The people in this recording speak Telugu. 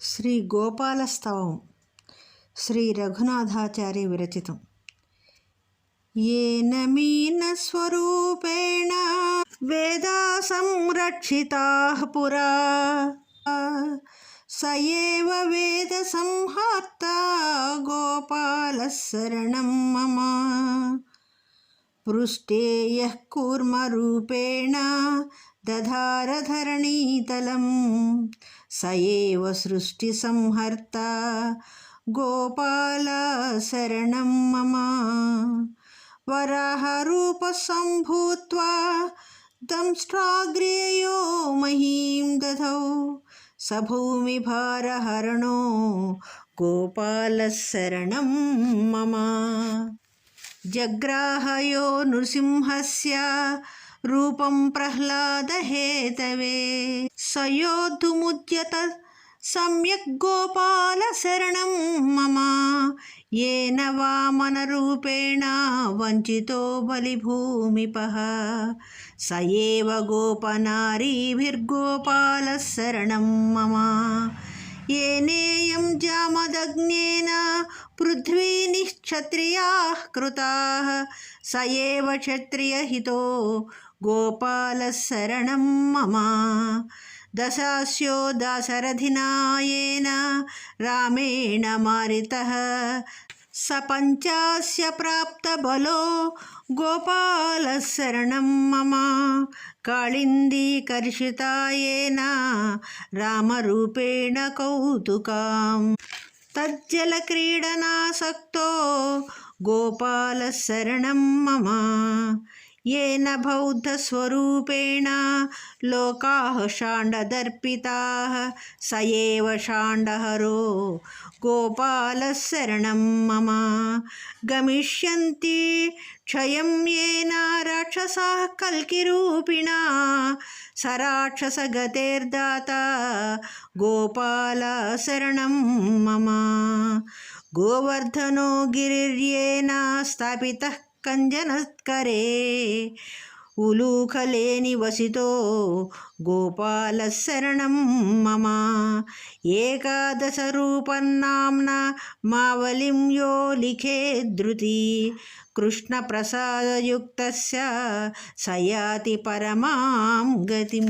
శ్రీ గోపాలస్తవం శ్రీ రఘునాథాచారి విరచితం. ఏన మీన స్వరూపేణ వేదా సంరక్షితా పురా. సయేవ వేద సంహార్త గోపాల శరణం మమ పృష్టేయ కూర్మరూపేణ దధారధరణీతలం స ఏవ సృష్టి సంహర్త గోపాల శరణం మమ. వరాహరూపసంభూత్వా దంష్ట్రాగ్రేయో మహీం దధౌ. స భూమిభారహరణో గోపాలశరణం మమ. జగ్రాహయో నృసింహస్య రూపం ప్రహ్లాదహేతవే. సయోధుముద్యత సమ్యగ్గోపాలశరణం మమ. ఏన వామనరూపేణ వంచితో బలిభూమిపః స ఏవ గోపనారీభిర్గోపాలశరణం మమ. ఏనేయం జామదగ్నేన పృథ్వీ నిశ్చ निश्क्षत्रियाः कृताः स एव क्षत्रियहितो गोपालशरणं मम दशास्यो दाशरथिनायेन रामेण मारितः स पञ्चास्य प्राप्तबलो गोपालशरणं मम काळिन्दीकर्षितायेन रामरूपेण कौतुकाम् तज्जलक्रीडनासक्तो गोपालशरणं मम येन बौद्धस्वरूपेण लोकाः शाण्डदर्पिताः स एव शाण्डहरो गोपालशरणं मम गमिष्यन्ति क्षयं येन राक्षसाः कल्किरूपिणा సరాక్షసగతేర్దాత గోపాల శరణం మమ. గోవర్ధనో గిరిర్యేన స్థాపిత కంజనత్కరే ఉలూఖలేని వసితో గోపాల శరణం మమ. ఏకాదశ ఏకాదశరూపన్నాంన మావలిం యో లిఖే ధృతి. కృష్ణప్రసాదయుక్త సయాతి పరమాం గతిం.